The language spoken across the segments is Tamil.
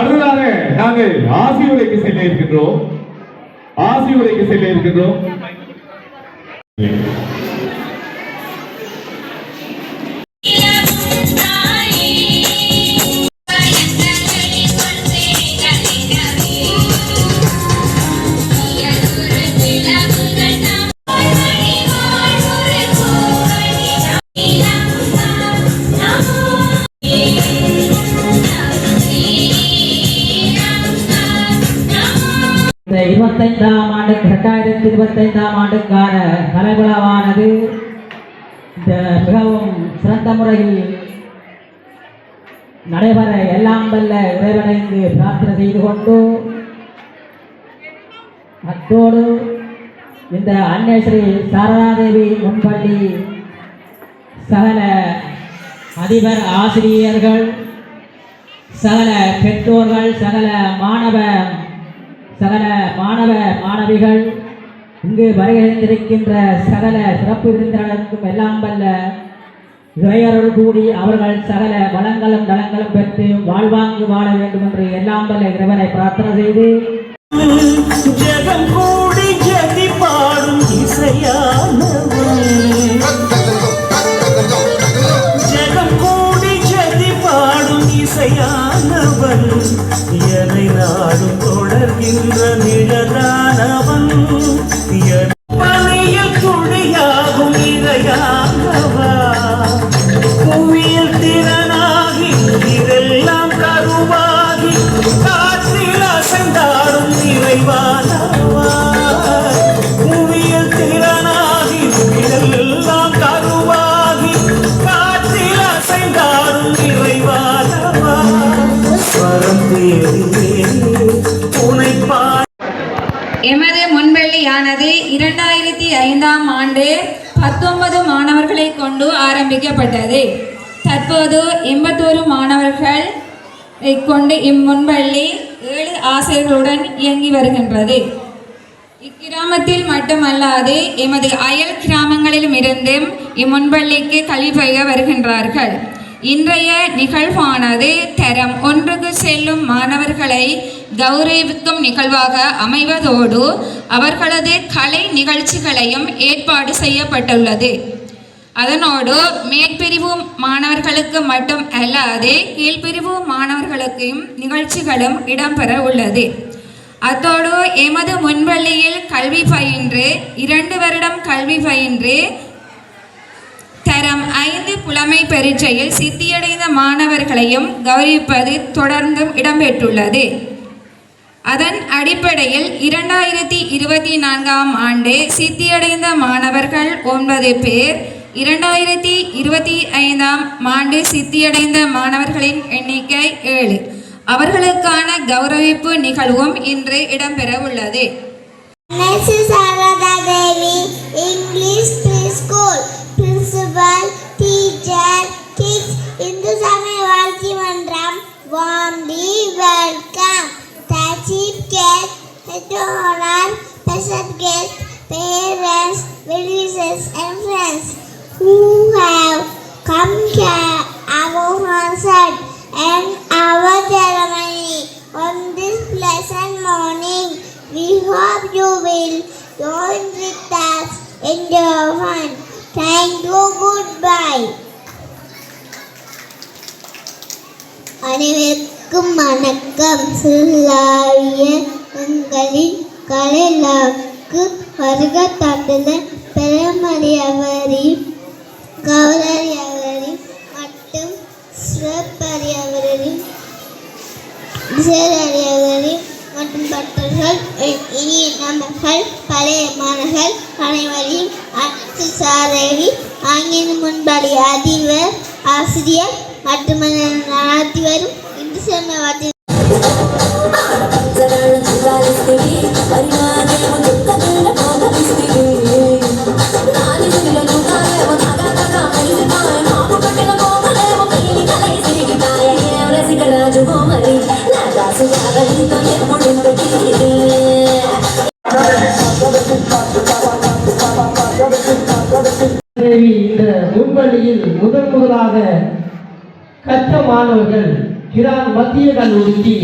அருளாக நாங்கள் ஆசி உரைக்கு செல்ல இருக்கின்றோம். ஆசி உரைக்கு செல்ல இருக்கின்றோம். இரண்டாயிரத்தி இருபத்தைந்தாம் ஆண்டுக்கான கலைவிழாவானது இந்த மிகவும் சிறந்த முறையில் நடைபெற எல்லாம் வல்ல இறைவனைந்து பிரார்த்தனை செய்து கொண்டு அத்தோடு இந்த அன்னை ஸ்ரீ சாரதாதேவி முன்பள்ளி சகல அதிபர் ஆசிரியர்கள் சகல பெற்றோர்கள் சகல மாணவ சகல மாணவ மாணவிகள் இங்கு வருகின்றிருக்கின்ற சகல சிறப்பு விருந்தினருக்கும் எல்லாம் வல்ல இறையருள் கூடி அவர்கள் சகல வளங்களும் நலங்களும் பெற்று வாழ்வாங்கு வாழ வேண்டும் என்று எல்லாம் வல்ல இறைவனை பிரார்த்தனை செய்து ஜெகம் கூடி ஜெகி பாடும் இசையானவன் ஐந்தாம் ஆண்டு பத்தொன்பது மாணவர்களை கொண்டு ஆரம்பிக்கப்பட்டது. தற்போது எண்பத்தோரு மாணவர்கள் கொண்டு இம்முன்பள்ளி ஏழு ஆசிரியர்களுடன் இயங்கி வருகின்றது. இக்கிராமத்தில் மட்டுமல்லாது எமது அயல் கிராமங்களிலும் இருந்தும் இம்முன்பள்ளிக்கு கல்வி பயில வருகின்றார்கள். இன்றைய நிகழ்வானது தரம் ஒன்றுக்கு செல்லும் மாணவர்களை கௌரவிக்கும் நிகழ்வாக அமைவதோடு அவர்களது கலை நிகழ்ச்சிகளையும் ஏற்பாடு செய்யப்பட்டுள்ளது. அதனோடு மேற்பிரிவு மாணவர்களுக்கு மட்டும் அல்லாது கீழ்பிரிவு மாணவர்களுக்கும் நிகழ்ச்சிகளும் இடம்பெற உள்ளது. அத்தோடு எமது முன்பள்ளியில் கல்வி பயின்று இரண்டு வருடம் கல்வி பயின்று தரம் ஐந்து புலமை பரீட்சையில் சித்தியடைந்த மாணவர்களையும் கௌரவிப்பது தொடர்ந்தும் இடம்பெற்றுள்ளது. அதன் அடிப்படையில் இரண்டாயிரத்தி இருபத்தி நான்காம் ஆண்டு சித்தியடைந்த மாணவர்கள் ஒன்பது பேர் இரண்டாயிரத்தி இருபத்தி ஐந்தாம் ஆண்டு சித்தியடைந்த மாணவர்களின் எண்ணிக்கை ஏழு அவர்களுக்கான கௌரவிப்பு நிகழ்வும் இன்று இடம்பெற உள்ளது Mrs. Sarada Devi, English Preschool, Hindu சமய வாழ்த்தி மன்றம் warmly welcome the chief guest, head honor, special guest, parents, well-wishers and friends who have come here our concert and our ceremony on this pleasant morning. We hope you will join with us in your fun. Thank you. Goodbye. அனைவருக்கும் வணக்கம். சொல்லாய உங்களின் கலைலாக்கு வருக தட்டுதல் பெருமதி அவரையும் கௌரரி அவரையும் மற்றும் சிவப்பரி அவரையும் விசேரடி அவரையும் மற்றும் பட்டர்கள் இனிய நபர்கள் பழைய மாணவர்கள் அனைவரையும் அனைத்து சாரதி ஆங்கில முன்படி அதிபர் ஆசிரியர் மற்றும் நடத்தி வரும் இந்து சமவாதி தேவி இந்த முன்பள்ளியில் முதன் முதலாக கற்ற மாணவர்கள் கிரான் மத்திய கல்லூரிக்கு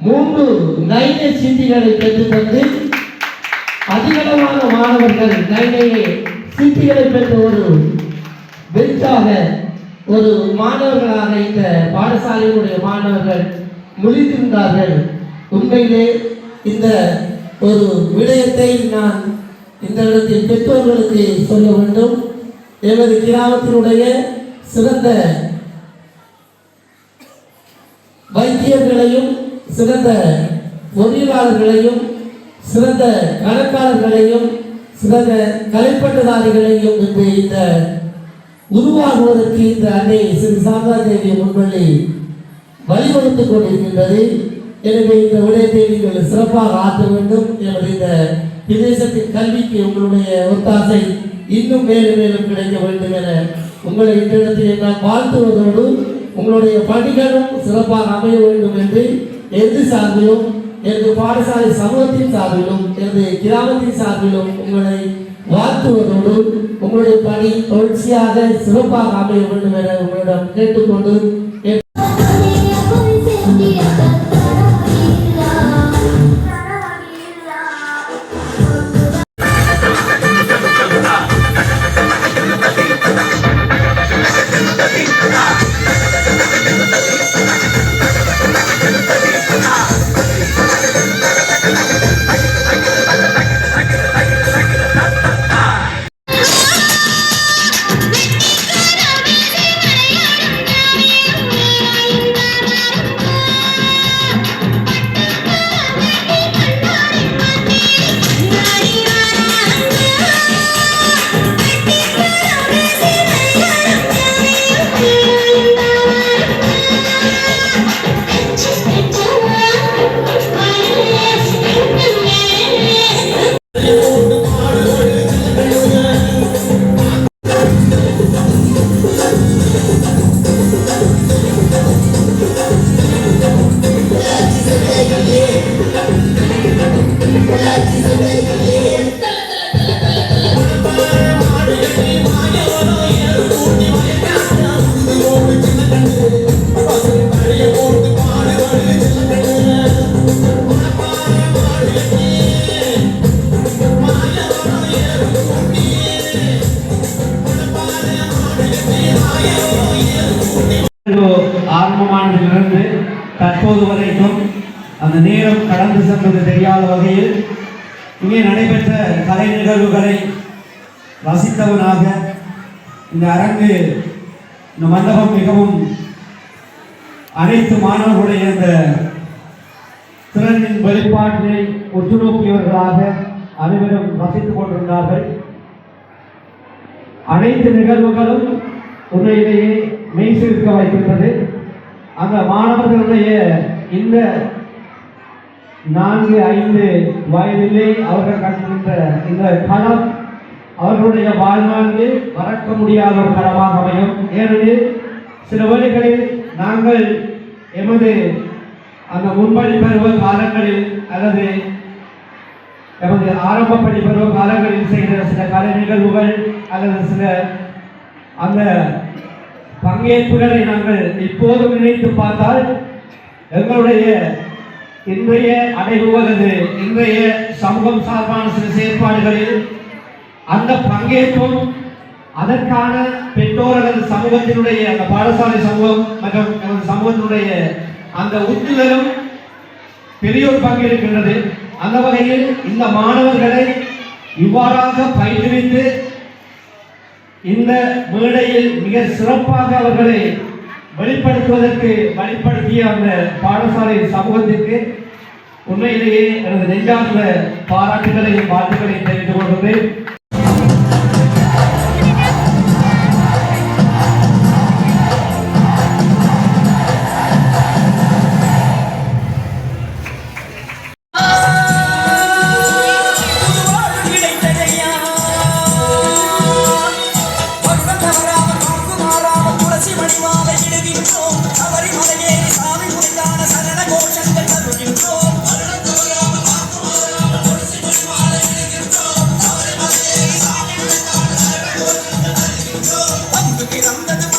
மூன்று நைனை சித்திகளை பெற்று தந்து அதிகளவான மாணவர்கள் நைனையை சித்திகளை பெற்ற ஒரு பெஞ்சாக ஒரு மாணவர்களாக இந்த பாடசாலையினுடைய மாணவர்கள் முடித்திருந்தார்கள் உண்மையிலே இந்த ஒரு விடயத்தை நான் இந்த இடத்தில் பெற்றோர்களுக்கு சொல்ல வேண்டும். எனது கிராமத்தினுடைய சிறந்த வைத்தியர்களையும் சிறந்த பொறியியலாளர்களையும் சிறந்த கணக்காளர்களையும் சிறந்த கலைப்பட்டதாரிகளையும் இன்று இந்த உருவாகுவதற்கு இந்த அன்னை ஸ்ரீ சாரதா தேவி முன்வழி வழிவகுத்துக் கொண்டிருக்கின்றது. எனவே இந்த விடயத்தை நீங்கள் சிறப்பாக ஆற்ற வேண்டும் எனது இந்த பிரதேசத்தின் கல்விக்கு உங்களுடைய ஒத்தாசை இன்னும் மேலும் மேலும் கிடைக்க வேண்டும் என உங்களை இந்த இடத்திலே நான் வாழ்த்துவதோடு உங்களுடைய பணிகளும் சிறப்பாக அமைய வேண்டும் என்று எது சார்பிலும் எனது பாடசாலை சமூகத்தின் சார்பிலும் எனது கிராமத்தின் சார்பிலும் உங்களை வாழ்த்துவதோடு உங்களுடைய பணி தொடர்ச்சியாக சிறப்பாக அமைய வேண்டும் என உங்களிடம் கேட்டுக்கொண்டு நேரம் கடந்து சென்றது தெரியாத வகையில் இங்கே நடைபெற்ற கலை நிகழ்வுகளை ரசித்தவனாக இந்த அரங்கு இந்த மண்டபம் மிகவும் அனைத்து மாணவர்களுடைய இந்த திறனின் வெளிப்பாட்டினை உற்று நோக்கியவர்களாக அனைவரும் வசித்துக் கொண்டிருந்தார்கள். அனைத்து நிகழ்வுகளும் உண்மையிலேயே மெய் வைக்கின்றது அந்த மாணவர்களுடைய இந்த நான்கு ஐந்து வயதிலே அவர்கள் கண்டுகின்ற இந்த களம் அவர்களுடைய வாழ்நாளில் மறக்க முடியாத ஒரு களமாக அமையும். ஏனெனில் சில வேளைகளில் நாங்கள் எமது அந்த முன்பள்ளி பருவ காலங்களில் அல்லது எமது ஆரம்ப பள்ளி பருவ காலங்களில் செய்கிற சில கலை நிகழ்வுகள் அல்லது சில அந்த பங்கேற்புகளை நாங்கள் இப்போதும் நினைத்து பார்த்தால் எங்களுடைய இன்றைய அடைவு இன்றைய சமூகம் சார்பான சில செயற்பாடுகளில் அந்த பங்கேற்பும் அதற்கான பெற்றோர் அல்லது சமூகத்தினுடைய அந்த பாடசாலை சமூகம் மற்றும் நமது சமூகத்தினுடைய அந்த உந்துதலும் பெரியோர் பங்கு இருக்கின்றது அந்த வகையில் இந்த மாணவர்களை இவ்வாறாக பயிற்றுவித்து இந்த மேடையில் மிக சிறப்பாக அவர்களை வெளிப்படுத்துவதற்கு வழிப்படுத்திய அந்த பாடசாலை சமூகத்திற்கு உண்மையிலேயே எனது நெஞ்சார்ந்த பாராட்டுகளையும் வாழ்த்துக்களையும் தெரிவித்துக் கொள்கிறேன் Kiranda.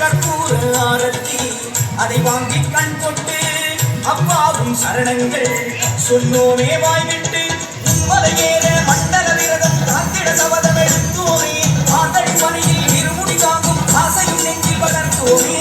கற்பூர ஆரத்தி அதை வாங்கி கண் தொட்டு அப்பாவும் சரணங்கள் சொன்னோமே வாய்விட்டு மலையேற மண்டல விரதம் காத்திட சபதம் எடுத்தோமே ஆதடி பணியில் இருமுடி வாங்கும் ஆசையும் நெஞ்சில் வளர்த்தோமே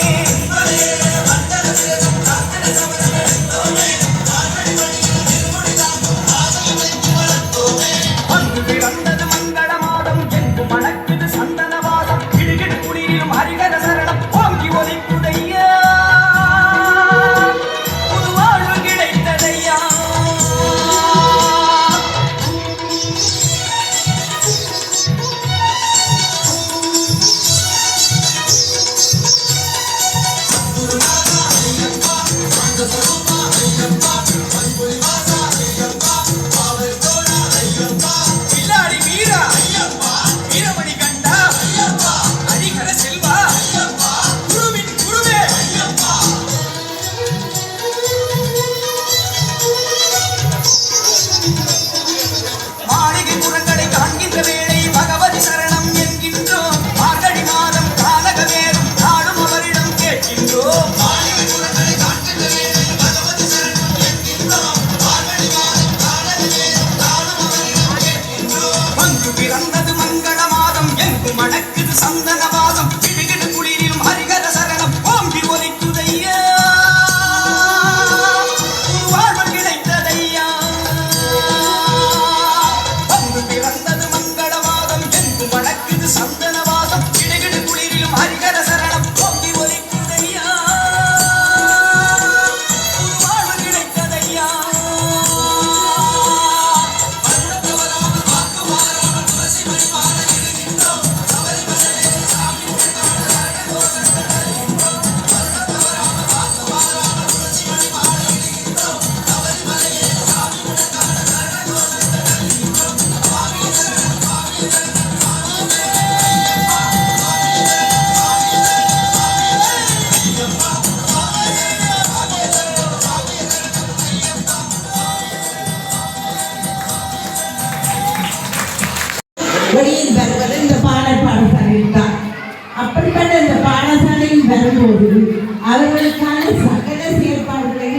சகல செயல்பாடுகளை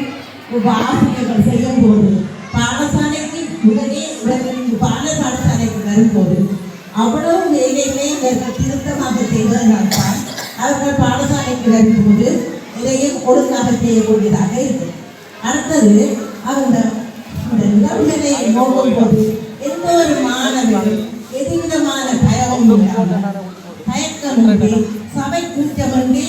ஆசிரியர்கள் செய்யும் போது பாடசாலைக்கு உடனே இவர்கள் பாடசாலைக்கு வரும்போது அவ்வளவு வேலைகளை இவர்கள் திருத்தமாக செய்வதனால் தான் அவர்கள் பாடசாலைக்கு வரும்போது இதையும் ஒழுங்காக செய்யக்கூடியதாக இருக்கும். அடுத்தது அவங்க உடல்நிலை நோக்கும் போது எந்த ஒரு மாணவரும் எதுவிதமான பயமும் இல்லாமல் தயக்கமின்றி சபை கூட்டமின்றி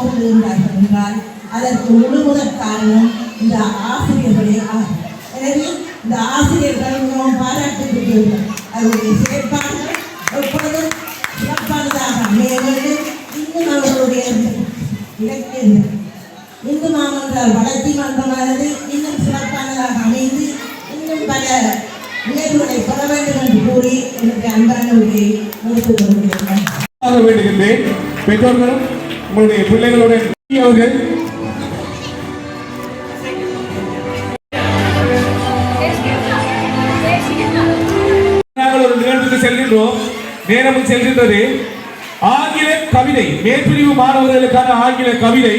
நிகழ்வில் என்றால் அதற்கு முழு காரணம் இந்த ஆசிரியர்களே ஆகும் எனவே இந்த ஆசிரியர்கள் மிகவும் பாராட்டுக்குரியவர்கள் அவருடைய செயற்பாடுகள் எப்பொழுதும் சிறப்பானதாக அமைய வேண்டும் இன்னும் அவர்களுடைய இலக்கிய இந்து மாமன்றால் வளர்ச்சி மன்றமானது இன்னும் சிறப்பானதாக அமைந்து இன்னும் பல உயர்வுகளை பெற வேண்டும் என்று கூறி எனக்கு அன்பான உரையை முடித்துக் கொள்கிறேன். வேண்டுகின்றேன். பெற்றோர்களும் உங்களுடைய பிள்ளைகளுடைய அவர்கள் நாங்கள் ஒரு நிகழ்வுக்கு செல்கின்றோம். நேரமும் செல்கின்றது. ஆங்கில கவிதை மேற்பிரிவு மாணவர்களுக்கான ஆங்கில கவிதை.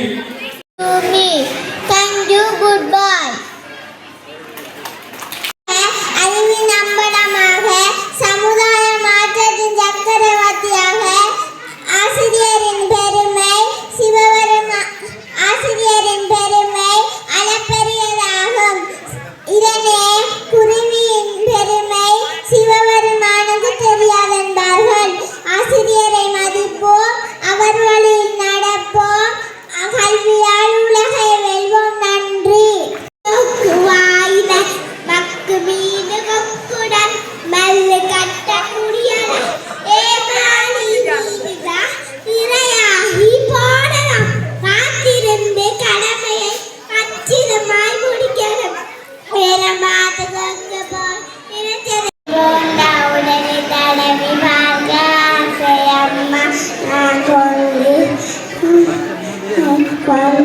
fun.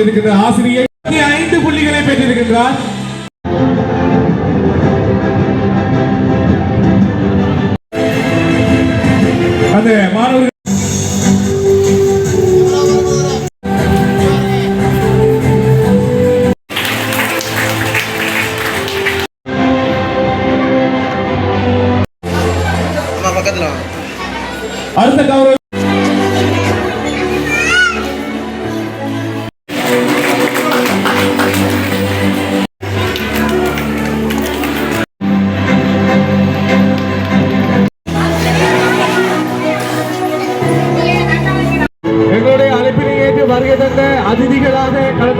கொண்டிருக்கின்ற ஆசிரியர் ஐந்து புள்ளிகளை பெற்றிருக்கின்றார். அந்த மாணவர்கள் வருகை தந்த அதிதிகளாக கலந்து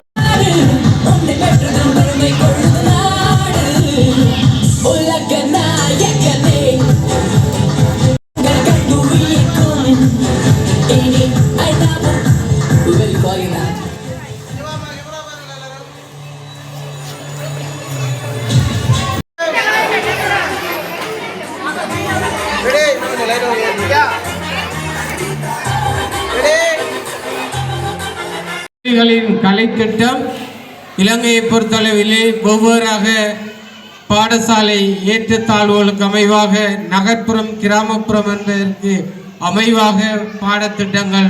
இலங்கையை பொறுத்தளவிலே ஒவ்வொருவராக பாடசாலை ஏற்றத்தாழ்வுகளுக்கு அமைவாக நகர்ப்புறம் கிராமப்புறம் என்பதற்கு அமைவாக பாடத்திட்டங்கள்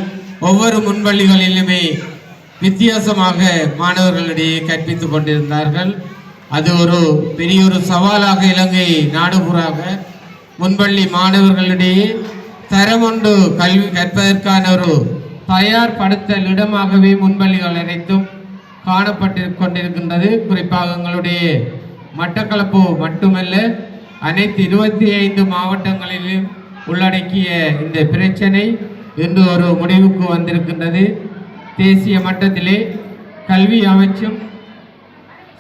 ஒவ்வொரு முன்பள்ளிகளிலுமே வித்தியாசமாக மாணவர்களிடையே கற்பித்துக் கொண்டிருந்தார்கள். அது ஒரு பெரிய ஒரு சவாலாக இலங்கை நாடுபுறாக முன்பள்ளி மாணவர்களிடையே தரம் ஒன்று கல்வி கற்பதற்கான ஒரு தயார்படுத்தல் இடமாகவே முன்பள்ளிகள் அனைத்தும் காணப்பட்டு கொண்டிருக்கின்றது குறிப்பாக எங்களுடைய மட்டக்களப்பு மட்டுமல்ல அனைத்து இருபத்தி ஐந்து மாவட்டங்களிலும் உள்ளடக்கிய இந்த பிரச்சனை இன்று ஒரு முடிவுக்கு வந்திருக்கின்றது. தேசிய மட்டத்திலே கல்வி அமைச்சும்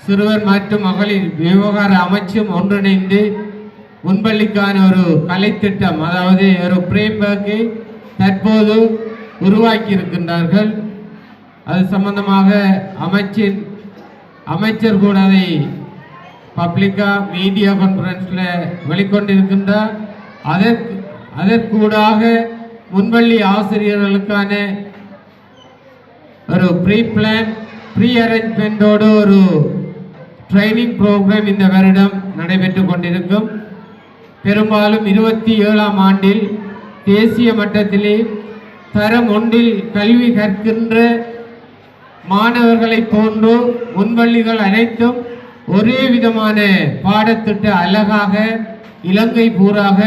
சிறுவர் மற்றும் மகளிர் விவகார அமைச்சும் ஒன்றிணைந்து முன்பள்ளிக்கான ஒரு கலைத்திட்டம் அதாவது ஒரு பிரேம்பர்க்கை தற்போது உருவாக்கி இருக்கின்றார்கள் அது சம்பந்தமாக அமைச்சின் அமைச்சர் கூட அதை பப்ளிக்காக மீடியா கான்ஃபரன்ஸில் வெளிக்கொண்டிருக்கின்றார். அதற்கு அதற்கூடாக முன்பள்ளி ஆசிரியர்களுக்கான ஒரு ப்ரீ பிளான் ப்ரீ அரேஞ்ச்மெண்ட்டோடு ஒரு ட்ரைனிங் ப்ரோக்ராம் இந்த வருடம் நடைபெற்று கொண்டிருக்கும். பெரும்பாலும் இருபத்தி ஏழாம் ஆண்டில் தேசிய மட்டத்திலே தரம் ஒன்றில் கல்வி கற்கின்ற மாணவர்களைப் போன்று முன்வள்ளிகள் அனைத்தும் ஒரே விதமான பாடத்திட்ட அழகாக இலங்கை பூராக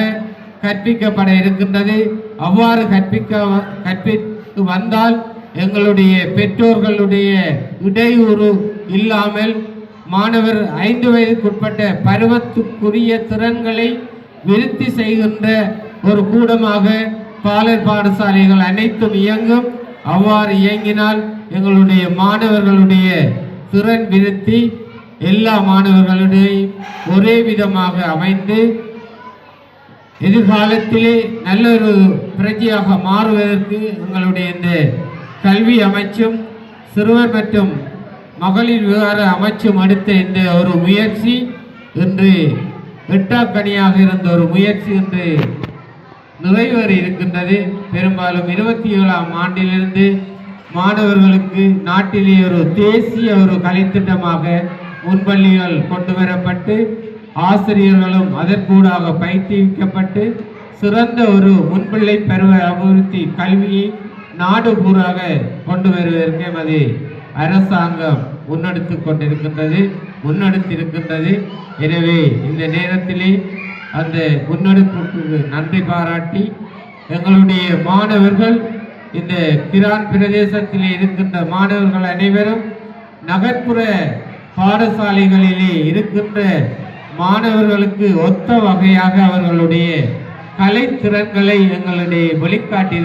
கற்பிக்கப்பட இருக்கின்றது. அவ்வாறு கற்பிக்க கற்பித்து வந்தால் எங்களுடைய பெற்றோர்களுடைய இடையூறு இல்லாமல் மாணவர் ஐந்து வயதுக்குட்பட்ட பருவத்துக்குரிய திறன்களை விருத்தி செய்கின்ற ஒரு கூடமாக பாலர் பாடசாலைகள் அனைத்தும் இயங்கும். அவ்வாறு இயங்கினால் எங்களுடைய மாணவர்களுடைய திறன் விருத்தி எல்லா மாணவர்களுடையும் ஒரே விதமாக அமைந்து எதிர்காலத்திலே நல்ல ஒரு பிரஜையாக மாறுவதற்கு எங்களுடைய இந்த கல்வி அமைச்சும் சிறுவர் மற்றும் மகளிர் விவகார அமைச்சும் எடுத்த இந்த ஒரு முயற்சி இன்று எட்டாக்கனியாக இருந்த ஒரு முயற்சி இன்று நிறைவேறி இருக்கின்றது பெரும்பாலும் இருபத்தி ஏழாம் ஆண்டிலிருந்து மாணவர்களுக்கு நாட்டிலே ஒரு தேசிய ஒரு கலைத்திட்டமாக முன்பள்ளிகள் கொண்டு வரப்பட்டு ஆசிரியர்களும் அதற்கூடாக பயிற்றுவிக்கப்பட்டு சிறந்த ஒரு முன்பிள்ளை பருவ அபிவிருத்தி கல்வியை நாடு பூராக கொண்டு வருவதற்கு எமது அரசாங்கம் முன்னெடுத்து கொண்டிருக்கின்றது முன்னெடுத்திருக்கின்றது. எனவே இந்த நேரத்திலே அந்த முன்னெடுப்புக்கு நன்றி பாராட்டி எங்களுடைய மாணவர்கள் இந்த கிரான் பிரதேசத்திலே இருக்கின்ற மாணவர்கள் அனைவரும் நகர்ப்புற பாடசாலைகளிலே இருக்கின்ற மாணவர்களுக்கு ஒத்த வகையாக அவர்களுடைய கலைத்திறன்களை எங்களுடைய வெளிக்காட்டி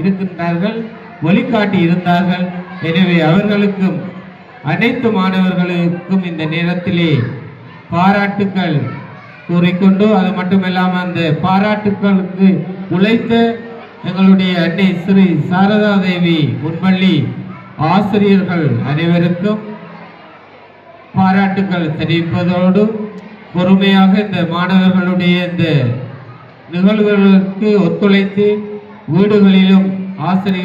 இருக்கின்றார்கள் வழிகாட்டி இருந்தார்கள். எனவே அவர்களுக்கும் அனைத்து மாணவர்களுக்கும் இந்த நேரத்திலே பாராட்டுக்கள் கூறிக்கொண்டு அது மட்டுமில்லாமல் அந்த பாராட்டுக்களுக்கு உழைத்த எங்களுடைய அன்னை ஸ்ரீ சாரதா தேவி முன்பள்ளி ஆசிரியர்கள் அனைவருக்கும் பாராட்டுக்கள் தெரிவிப்பதோடு பொறுமையாக இந்த மாணவர்களுடைய இந்த நிகழ்வுகளுக்கு ஒத்துழைத்து வீடுகளிலும் ஆசிரியர்